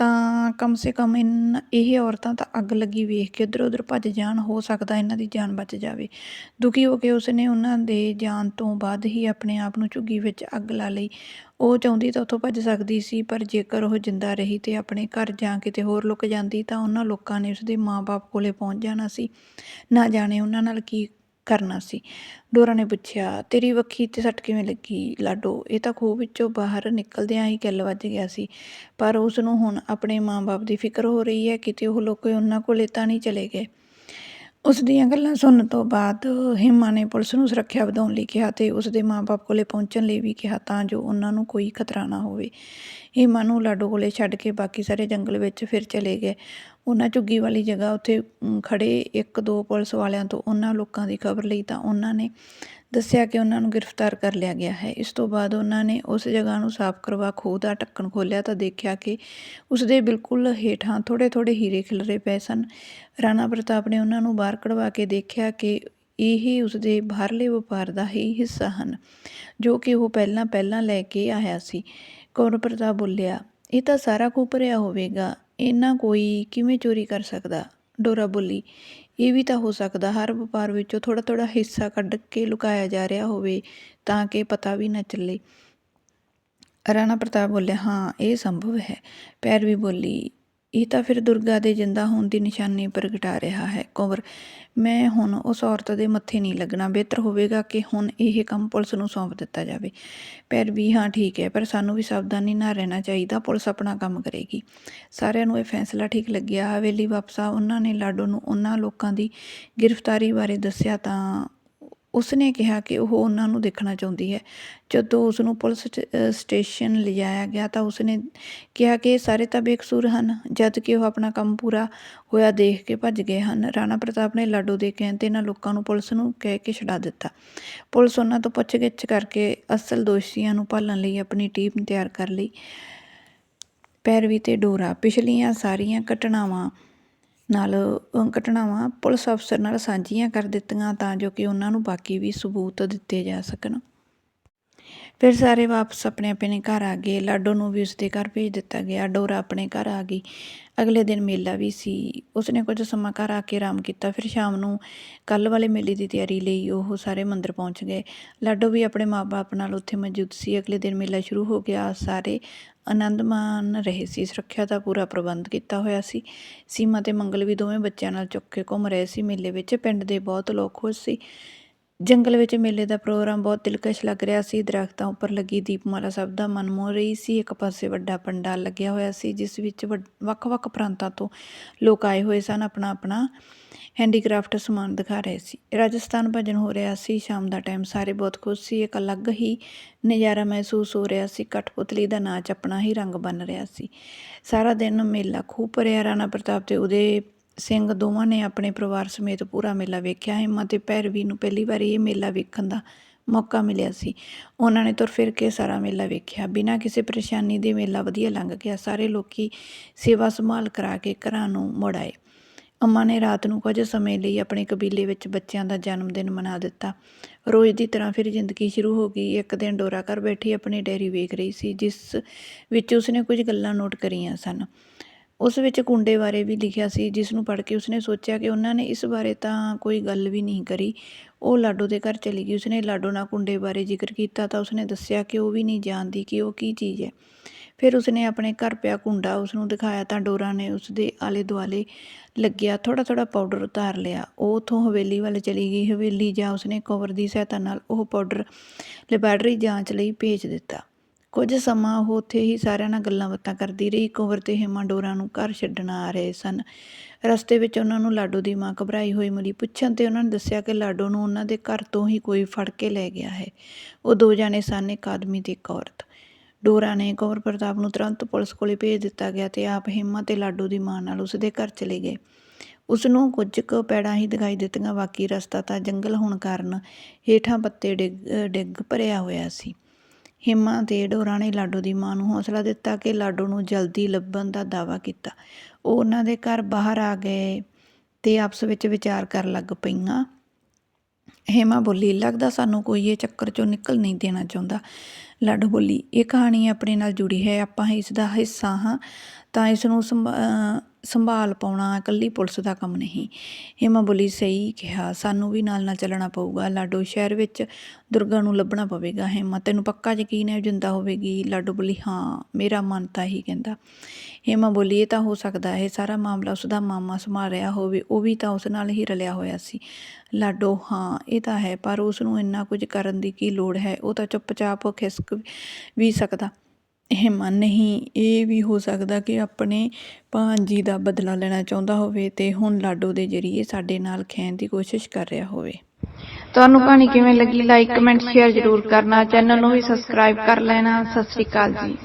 ਤਾਂ ਕਮ ਸੇ ਕਮ ਇਨ ਇਹ ਔਰਤਾਂ ਤਾਂ ਅੱਗ ਲੱਗੀ ਵੇਖ ਕੇ ਇੱਧਰ ਉੱਧਰ ਭੱਜ ਜਾਣ, ਹੋ ਸਕਦਾ ਇਹਨਾਂ ਦੀ ਜਾਨ ਬਚ ਜਾਵੇ। ਦੁਖੀ ਹੋ ਕੇ ਉਸਨੇ ਉਹਨਾਂ ਦੇ ਜਾਣ ਤੋਂ ਬਾਅਦ ਹੀ ਆਪਣੇ ਆਪ ਨੂੰ ਝੁੱਗੀ ਵਿੱਚ ਅੱਗ ਲਾ ਲਈ। ਉਹ ਚਾਹੁੰਦੀ ਤਾਂ ਉੱਥੋਂ ਭੱਜ ਸਕਦੀ ਸੀ, ਪਰ ਜੇਕਰ ਉਹ ਜਿੰਦਾ ਰਹੀ ਤੇ ਆਪਣੇ ਘਰ ਜਾਂ ਕਿਤੇ ਹੋਰ ਲੁਕ ਜਾਂਦੀ ਤਾਂ ਉਹਨਾਂ ਲੋਕਾਂ ਨੇ ਉਸਦੇ ਮਾਂ-ਬਾਪ ਕੋਲੇ ਪਹੁੰਚ ਜਾਣਾ ਸੀ। ਨਾ ਜਾਣੇ ਉਹਨਾਂ ਨਾਲ ਕੀ ਕਰਨਾ ਸੀ। ਡੋਰਾ ਨੇ ਪੁੱਛਿਆ, ਤੇਰੀ ਵੱਖੀ ਤੇ ਸੱਟ ਕਿਵੇਂ ਲੱਗੀ? ਲਾਡੋ, ਇਹ ਤਾਂ ਖੂਹ ਵਿੱਚੋਂ ਬਾਹਰ ਨਿਕਲਦਿਆਂ ਹੀ ਕਿੱਲ ਵੱਜ ਗਿਆ ਸੀ। ਪਰ ਉਸ ਨੂੰ ਹੁਣ ਆਪਣੇ ਮਾਂ-ਬਾਪ ਦੀ ਫਿਕਰ ਹੋ ਰਹੀ ਹੈ, ਕਿਤੇ ਉਹ ਲੋਕ ਉਹਨਾਂ ਕੋਲੇ ਤਾਂ ਨਹੀਂ ਚਲੇ ਗਏ। ਉਸ ਦੀਆਂ ਗੱਲਾਂ ਸੁਣਨ ਤੋਂ ਬਾਅਦ ਹਿਮਾ ਨੇ ਪੁਲਿਸ ਨੂੰ ਸੁਰੱਖਿਆ ਵਧਾਉਣ ਲਈ ਕਿਹਾ ਤੇ ਉਸ ਦੇ ਮਾਂ-ਬਾਪ ਕੋਲੇ ਪਹੁੰਚਣ ਲਈ ਵੀ ਕਿਹਾ ਤਾਂ ਜੋ ਉਹਨਾਂ ਨੂੰ ਕੋਈ ਖਤਰਾ ਨਾ ਹੋਵੇ। ਹਿਮਾ ਨੂੰ ਲਾਡੋ ਕੋਲੇ ਛੱਡ ਕੇ ਬਾਕੀ ਸਾਰੇ ਜੰਗਲ ਵਿੱਚ ਫਿਰ ਚਲੇ ਗਏ। ਉਹਨਾਂ ਝੁੱਗੀ ਵਾਲੀ ਜਗ੍ਹਾ ਉੱਥੇ ਖੜ੍ਹੇ ਇੱਕ ਦੋ ਪੁਲਿਸ ਵਾਲਿਆਂ ਤੋਂ ਉਹਨਾਂ ਲੋਕਾਂ ਦੀ ਖਬਰ ਲਈ ਤਾਂ ਉਹਨਾਂ ਨੇ ਦੱਸਿਆ ਕਿ ਉਹਨਾਂ ਨੂੰ ਗ੍ਰਿਫਤਾਰ ਕਰ ਲਿਆ ਗਿਆ ਹੈ। ਇਸ ਤੋਂ ਬਾਅਦ ਉਹਨਾਂ ਨੇ ਉਸ ਜਗ੍ਹਾ ਨੂੰ ਸਾਫ਼ ਕਰਵਾ ਖੂਹ ਦਾ ਢੱਕਣ ਖੋਲ੍ਹਿਆ ਤਾਂ ਦੇਖਿਆ ਕਿ ਉਸ ਦੇ ਬਿਲਕੁਲ ਹੇਠਾਂ ਥੋੜੇ ਥੋੜੇ ਹੀਰੇ ਖਿਲਰੇ ਪਏ ਸਨ। ਰਾਣਾ ਪ੍ਰਤਾਪ ਨੇ ਉਹਨਾਂ ਨੂੰ ਬਾਹਰ ਕਢਵਾ ਕੇ ਦੇਖਿਆ ਕਿ ਇਹ ਉਸ ਦੇ ਬਾਹਰਲੇ ਵਪਾਰ ਦਾ ਹੀ ਹਿੱਸਾ ਹਨ, ਜੋ ਕਿ ਉਹ ਪਹਿਲਾਂ ਪਹਿਲਾਂ ਲੈ ਕੇ ਆਇਆ ਸੀ। ਕੌਰ ਪ੍ਰਤਾਪ ਬੋਲਿਆ, ਇਹ ਤਾਂ ਸਾਰਾ ਕੁ ਭਰਿਆ ਹੋਵੇਗਾ। ਇੰਨਾ ਕੋਈ ਕਿਵੇਂ ਚੋਰੀ ਕਰ ਸਕਦਾ? ਡੋਰਾ ਬੋਲੀ, ਇਹ ਵੀ ਤਾਂ ਹੋ ਸਕਦਾ ਹਰ ਵਪਾਰ ਵਿੱਚੋਂ ਥੋੜਾ ਥੋੜਾ ਹਿੱਸਾ ਕੱਢ ਕੇ ਲੁਕਾਇਆ ਜਾ ਰਿਹਾ ਹੋਵੇ ਤਾਂ ਕਿ ਪਤਾ ਵੀ ਨਾ ਚੱਲੇ। ਰਾਣਾ ਪ੍ਰਤਾਪ ਬੋਲਿਆ, ਹਾਂ, ਇਹ ਸੰਭਵ ਹੈ। ਪੈਰ ਵੀ ਬੋਲੀ ਇਹ ਤਾਂ ਫਿਰ ਦੁਰਗਾ ਦੇ ਜਿੰਦਾ ਹੋਣ ਦੀ ਨਿਸ਼ਾਨੀ ਪ੍ਰਗਟਾ ਰਿਹਾ ਹੈ। ਕੁੰਵਰ ਮੈਂ ਹੁਣ ਉਸ ਔਰਤ ਦੇ ਮੱਥੇ ਨਹੀਂ ਲੱਗਣਾ। ਬਿਹਤਰ ਹੋਵੇਗਾ ਕਿ ਹੁਣ ਇਹ ਕੰਮ ਪੁਲਿਸ ਨੂੰ ਸੌਂਪ ਦਿੱਤਾ ਜਾਵੇ। ਪੈਰ ਵੀ ਹਾਂ, ਠੀਕ ਹੈ, ਪਰ ਸਾਨੂੰ ਵੀ ਸਾਵਧਾਨੀ ਨਾਲ ਰਹਿਣਾ ਚਾਹੀਦਾ। ਪੁਲਿਸ ਆਪਣਾ ਕੰਮ ਕਰੇਗੀ। ਸਾਰਿਆਂ ਨੂੰ ਇਹ ਫੈਸਲਾ ਠੀਕ ਲੱਗਿਆ। ਹਵੇਲੀ ਵਾਪਸ ਆ ਉਹਨਾਂ ਨੇ ਲਾਡੋ ਨੂੰ ਉਹਨਾਂ ਲੋਕਾਂ ਦੀ ਗ੍ਰਿਫਤਾਰੀ ਬਾਰੇ ਦੱਸਿਆ ਤਾਂ ਉਸਨੇ ਕਿਹਾ ਕਿ ਉਹ ਉਹਨਾਂ ਨੂੰ ਦੇਖਣਾ ਚਾਹੁੰਦੀ ਹੈ। ਜਦੋਂ ਉਸ ਨੂੰ ਪੁਲਿਸ ਸਟੇਸ਼ਨ ਲਿਜਾਇਆ ਗਿਆ ਤਾਂ ਉਸਨੇ ਕਿਹਾ ਕਿ ਇਹ ਸਾਰੇ ਤਾਂ ਬੇਕਸੂਰ ਹਨ, ਜਦ ਕਿ ਉਹ ਆਪਣਾ ਕੰਮ ਪੂਰਾ ਹੋਇਆ ਦੇਖ ਕੇ ਭੱਜ ਗਏ ਹਨ। ਰਾਣਾ ਪ੍ਰਤਾਪ ਨੇ ਲਾਡੋ ਦੇ ਕਹਿਣ ਤੇ ਇਹਨਾਂ ਲੋਕਾਂ ਨੂੰ ਪੁਲਿਸ ਨੂੰ ਕਹਿ ਕੇ ਛਡਾ ਦਿੱਤਾ। ਪੁਲਿਸ ਉਹਨਾਂ ਤੋਂ ਪੁੱਛਗਿੱਛ ਕਰਕੇ ਅਸਲ ਦੋਸ਼ੀਆਂ ਨੂੰ ਭਾਲਣ ਲਈ ਆਪਣੀ ਟੀਮ ਤਿਆਰ ਕਰ ਲਈ। ਪੈਰਵੀ ਤੇ ਡੋਰਾ, ਪਿਛਲੀਆਂ ਸਾਰੀਆਂ ਘਟਨਾਵਾਂ ਨਾਲ ਘਟਨਾਵਾਂ ਪੁਲਿਸ ਅਫਸਰ ਨਾਲ ਸਾਂਝੀਆਂ ਕਰ ਦਿੱਤੀਆਂ ਤਾਂ ਜੋ ਕਿ ਉਹਨਾਂ ਨੂੰ ਬਾਕੀ ਵੀ ਸਬੂਤ ਦਿੱਤੇ ਜਾ ਸਕਣ। ਫਿਰ ਸਾਰੇ ਵਾਪਸ ਆਪਣੇ ਆਪਣੇ ਘਰ ਆ ਗਏ। ਲਾਡੋ ਨੂੰ ਵੀ ਉਸਦੇ ਘਰ ਭੇਜ ਦਿੱਤਾ ਗਿਆ। ਡੋਰਾ ਆਪਣੇ ਘਰ ਆ ਗਈ। ਅਗਲੇ ਦਿਨ ਮੇਲਾ ਵੀ ਸੀ। ਉਸਨੇ ਕੁਝ ਸਮਾਂ ਘਰ ਆ ਕੇ ਆਰਾਮ ਕੀਤਾ। ਫਿਰ ਸ਼ਾਮ ਨੂੰ ਕੱਲ ਵਾਲੇ ਮੇਲੇ ਦੀ ਤਿਆਰੀ ਲਈ ਉਹ ਸਾਰੇ ਮੰਦਰ ਪਹੁੰਚ ਗਏ। ਲਾਡੋ ਵੀ ਆਪਣੇ ਮਾਪੇ ਨਾਲ ਉੱਥੇ ਮੌਜੂਦ ਸੀ। ਅਗਲੇ ਦਿਨ ਮੇਲਾ ਸ਼ੁਰੂ ਹੋ ਗਿਆ। ਸਾਰੇ ਆਨੰਦ ਮਾਣ ਰਹੇ ਸੀ। ਸੁਰੱਖਿਆ ਦਾ ਪੂਰਾ ਪ੍ਰਬੰਧ ਕੀਤਾ ਹੋਇਆ ਸੀ। ਸੀਮਾ ਤੇ ਮੰਗਲ ਵੀ ਦੋਵੇਂ ਬੱਚਿਆਂ ਨਾਲ ਚੁੱਕ ਕੇ ਘੁੰਮ ਰਹੇ ਸੀ। ਮੇਲੇ ਵਿੱਚ ਪਿੰਡ ਦੇ ਬਹੁਤ ਲੋਕ ਖੁਸ਼ ਸੀ। ਜੰਗਲ ਵਿੱਚ ਮੇਲੇ ਦਾ ਪ੍ਰੋਗਰਾਮ ਬਹੁਤ ਦਿਲਕਸ਼ ਲੱਗ ਰਿਹਾ ਸੀ। ਦਰਖਤਾਂ ਉੱਪਰ ਲੱਗੀ ਦੀਪਮਾਲਾ ਸਭ ਦਾ ਮਨ ਮੋਹ ਰਹੀ ਸੀ। ਇੱਕ ਪਾਸੇ ਵੱਡਾ ਪੰਡਾਲ ਲੱਗਿਆ ਹੋਇਆ ਸੀ, ਜਿਸ ਵਿੱਚ ਵੱਡ- ਵੱਖ-ਵੱਖ ਪ੍ਰਾਂਤਾਂ ਤੋਂ ਲੋਕ ਆਏ ਹੋਏ ਸਨ। ਆਪਣਾ ਆਪਣਾ ਹੈਂਡੀਕ੍ਰਾਫਟ ਸਮਾਨ ਦਿਖਾ ਰਹੇ ਸੀ। ਰਾਜਸਥਾਨ ਭਜਨ ਹੋ ਰਿਹਾ ਸੀ। ਸ਼ਾਮ ਦਾ ਟਾਈਮ ਸਾਰੇ ਬਹੁਤ ਖੁਸ਼ ਸੀ। ਇੱਕ ਅਲੱਗ ਹੀ ਨਜ਼ਾਰਾ ਮਹਿਸੂਸ ਹੋ ਰਿਹਾ ਸੀ। ਕਠਪੁਤਲੀ ਦਾ ਨਾਚ ਆਪਣਾ ਹੀ ਰੰਗ ਬਣ ਰਿਹਾ ਸੀ। ਸਾਰਾ ਦਿਨ ਮੇਲਾ ਖੂਬ ਭਰਿਆ। ਰਾਣਾ ਪ੍ਰਤਾਪ ਤੇ ਉਹਦੇ ਸਿੰਘ ਦੋਵਾਂ ਨੇ ਆਪਣੇ ਪਰਿਵਾਰ ਸਮੇਤ ਪੂਰਾ ਮੇਲਾ ਵੇਖਿਆ। ਹਿੰਮਤ ਤੇ ਭੈਰਵੀ ਨੂੰ ਪਹਿਲੀ ਵਾਰੀ ਇਹ ਮੇਲਾ ਵੇਖਣ ਦਾ ਮੌਕਾ ਮਿਲਿਆ ਸੀ। ਉਹਨਾਂ ਨੇ ਤੁਰ ਫਿਰ ਕੇ ਸਾਰਾ ਮੇਲਾ ਵੇਖਿਆ। ਬਿਨਾਂ ਕਿਸੇ ਪਰੇਸ਼ਾਨੀ ਦੇ ਮੇਲਾ ਵਧੀਆ ਲੰਘ ਗਿਆ। ਸਾਰੇ ਲੋਕੀ ਸੇਵਾ ਸੰਭਾਲ ਕਰਾ ਕੇ ਘਰਾਂ ਨੂੰ ਮੁੜ ਆਏ। ਅੰਮਾ ਨੇ ਰਾਤ ਨੂੰ ਕੁਝ ਸਮੇਂ ਲਈ ਆਪਣੇ ਕਬੀਲੇ ਵਿੱਚ ਬੱਚਿਆਂ ਦਾ ਜਨਮ ਦਿਨ ਮਨਾ ਦਿੱਤਾ। ਰੋਜ਼ ਦੀ ਤਰ੍ਹਾਂ ਫਿਰ ਜ਼ਿੰਦਗੀ ਸ਼ੁਰੂ ਹੋ ਗਈ। ਇੱਕ ਦਿਨ ਡੋਰਾ ਘਰ ਬੈਠੀ ਆਪਣੀ ਡੈਰੀ ਵੇਖ ਰਹੀ ਸੀ, ਜਿਸ ਵਿੱਚ ਉਸਨੇ ਕੁਝ ਗੱਲਾਂ ਨੋਟ ਕਰੀਆਂ ਸਨ। ਉਸ ਵਿੱਚ ਕੁੰਡੇ ਬਾਰੇ ਵੀ ਲਿਖਿਆ ਸੀ, ਜਿਸ ਨੂੰ ਪੜ੍ਹ ਕੇ ਉਸਨੇ ਸੋਚਿਆ ਕਿ ਉਹਨਾਂ ਨੇ ਇਸ ਬਾਰੇ ਤਾਂ ਕੋਈ ਗੱਲ ਵੀ ਨਹੀਂ ਕਰੀ। ਉਹ ਲਾਡੋ ਦੇ ਘਰ ਚਲੀ ਗਈ। ਉਸਨੇ ਲਾਡੋ ਨਾਲ ਕੁੰਡੇ ਬਾਰੇ ਜ਼ਿਕਰ ਕੀਤਾ ਤਾਂ ਉਸਨੇ ਦੱਸਿਆ ਕਿ ਉਹ ਵੀ ਨਹੀਂ ਜਾਣਦੀ ਕਿ ਉਹ ਕੀ ਚੀਜ਼ ਹੈ। ਫਿਰ ਉਸਨੇ ਆਪਣੇ ਘਰ ਪਿਆ ਕੁੰਡਾ ਉਸ ਨੂੰ ਦਿਖਾਇਆ ਤਾਂ ਡੋਰਾ ਨੇ ਉਸ ਦੇ ਆਲੇ ਦੁਆਲੇ ਲੱਗਿਆ ਥੋੜਾ ਥੋੜਾ ਪਾਊਡਰ ਉਤਾਰ ਲਿਆ। ਉਹ ਉਥੋਂ ਹਵੇਲੀ ਵੱਲ ਚਲੀ ਗਈ। ਹਵੇਲੀ ਜਾ ਉਸਨੇ ਕਵਰ ਦੀ ਸਹਾਇਤਾ ਨਾਲ ਉਹ ਪਾਊਡਰ ਲੈਬਾਰਟਰੀ ਜਾਂਚ ਲਈ ਭੇਜ ਦਿੱਤਾ। ਕੁਝ ਸਮਾਂ ਉਹ ਉੱਥੇ ਹੀ ਸਾਰਿਆਂ ਨਾਲ ਗੱਲਾਂ ਬਾਤਾਂ ਕਰਦੀ ਰਹੀ। ਕੁੰਵਰ ਤੇ ਹਿਮਾ ਡੋਰਾ ਨੂੰ ਘਰ ਛੱਡਣ ਆ ਰਹੇ ਸਨ। ਰਸਤੇ ਵਿੱਚ ਉਹਨਾਂ ਨੂੰ ਲਾਡੋ ਦੀ ਮਾਂ ਘਬਰਾਈ ਹੋਈ ਮਿਲੀ। ਪੁੱਛਣ ਤੇ ਉਹਨਾਂ ਨੇ ਦੱਸਿਆ ਕਿ ਲਾਡੋ ਨੂੰ ਉਹਨਾਂ ਦੇ ਘਰ ਤੋਂ ਹੀ ਕੋਈ ਫੜ ਕੇ ਲੈ ਗਿਆ ਹੈ। ਉਹ ਦੋ ਜਾਣੇ ਸਨ, ਇੱਕ ਆਦਮੀ ਤੇ ਇੱਕ ਔਰਤ। ਡੋਰਾ ਨੇ ਕੌਰ ਪ੍ਰਤਾਪ ਨੂੰ ਤੁਰੰਤ ਪੁਲਿਸ ਕੋਲੇ ਭੇਜ ਦਿੱਤਾ ਗਿਆ ਤੇ ਆਪ ਹਿੰਮਾ ਤੇ ਲਾਡੋ ਦੀ ਮਾਂ ਨਾਲ ਉਸ ਦੇ ਘਰ ਚਲੇ ਗਏ। ਉਸ ਨੂੰ ਕੁਝ ਕੁ ਪੈੜਾਂ ਹੀ ਦਿਖਾਈ ਦਿੱਤੀਆਂ। ਬਾਕੀ ਰਸਤਾ ਤਾਂ ਜੰਗਲ ਹੋਣ ਕਾਰਨ ਹੇਠਾਂ ਪੱਤੇ ਡਿੱਗ ਡਿੱਗ ਭਰਿਆ ਹੋਇਆ ਸੀ। ਹਿੰਮਾ ਤੇ ਡੋਰਾ ਨੇ ਲਾਡੋ ਦੀ ਮਾਂ ਨੂੰ ਹੌਸਲਾ ਦਿੱਤਾ ਕਿ ਲਾਡੋ ਨੂੰ ਜਲਦੀ ਲੱਭਣ ਦਾ ਦਾਅਵਾ ਕੀਤਾ। ਉਹ ਉਹਨਾਂ ਦੇ ਘਰ ਬਾਹਰ ਆ ਗਏ ਤੇ ਆਪਸ ਵਿੱਚ ਵਿਚਾਰ ਕਰਨ ਲੱਗ ਪਈਆਂ। ਹੇਮਾ ਬੋਲੀ, ਲੱਗਦਾ ਸਾਨੂੰ ਕੋਈ ਇਹ ਚੱਕਰ ਚੋਂ ਨਿਕਲ ਨਹੀਂ ਦੇਣਾ ਚਾਹੁੰਦਾ। ਲਾਡੋ ਬੋਲੀ, ਇਹ ਕਹਾਣੀ ਆਪਣੇ ਨਾਲ ਜੁੜੀ ਹੈ, ਆਪਾਂ ਇਸ ਦਾ ਹਿੱਸਾ ਹਾਂ, ਤਾਂ ਇਸ ਨੂੰ ਸੰਭਾਲ ਪਾਉਣਾ, ਇਕੱਲੀ ਪੁਲਿਸ ਦਾ ਕੰਮ ਨਹੀਂ। ਹੇਮਾ ਬੋਲੀ, ਸਹੀ ਕਿਹਾ। ਸਾਨੂੰ ਵੀ ਨਾਲ ਨਾਲ ਚੱਲਣਾ ਪਊਗਾ। ਲਾਡੋ ਸ਼ਹਿਰ ਵਿੱਚ ਦੁਰਗਾ ਨੂੰ ਲੱਭਣਾ ਪਵੇਗਾ। ਹੇਮਾ, ਤੈਨੂੰ ਪੱਕਾ ਯਕੀਨ ਹੈ ਜਿੰਦਾ ਹੋਵੇਗੀ? ਲਾਡੋ ਬੋਲੀ, ਹਾਂ, ਮੇਰਾ ਮਨ ਤਾਂ ਹੀ ਕਹਿੰਦਾ। ਹੇਮਾ ਬੋਲੀ, ਇਹ ਤਾਂ ਹੋ ਸਕਦਾ ਹੈ। ਸਾਰਾ ਮਾਮਲਾ ਉਸ ਦਾ ਮਾਮਾ ਸੰਭਾਲ ਰਿਹਾ ਹੋਵੇ। ਉਹ ਵੀ ਤਾਂ ਉਸ ਨਾਲ ਹੀ ਰਲਿਆ ਹੋਇਆ ਸੀ। ਲਾਡੋ, ਹਾਂ, ਇਹ ਤਾਂ ਹੈ, ਪਰ ਉਸ ਨੂੰ ਇੰਨਾ ਕੁਝ ਕਰਨ ਦੀ ਕੀ ਲੋੜ ਹੈ? ਉਹ ਤਾਂ ਚੁੱਪਚਾਪ ਖਿਸਕ ਵੀ ਸਕਦਾ। ਹੇਮਾ ਨਹੀਂ ਇਹ ਵੀ ਹੋ ਸਕਦਾ ਕਿ ਆਪਣੇ ਭਾਂਜੀ ਦਾ ਬਦਲਾ ਲੈਣਾ ਚਾਹੁੰਦਾ ਹੋਵੇ ਤੇ ਹੁਣ ਲਾਡੋ ਦੇ ਜਰੀਏ ਸਾਡੇ ਨਾਲ ਖੈਣ ਦੀ ਕੋਸ਼ਿਸ਼ ਕਰ ਰਿਹਾ ਹੋਵੇ। ਤੁਹਾਨੂੰ ਕਹਾਣੀ ਕਿਵੇਂ ਲੱਗੀ? ਲਾਈਕ ਕਮੈਂਟ ਸ਼ੇਅਰ ਜ਼ਰੂਰ ਕਰਨਾ। ਚੈਨਲ ਨੂੰ ਵੀ ਸਬਸਕ੍ਰਾਈਬ ਕਰ ਲੈਣਾ। ਸਤਿ ਸ਼੍ਰੀ ਅਕਾਲ ਜੀ।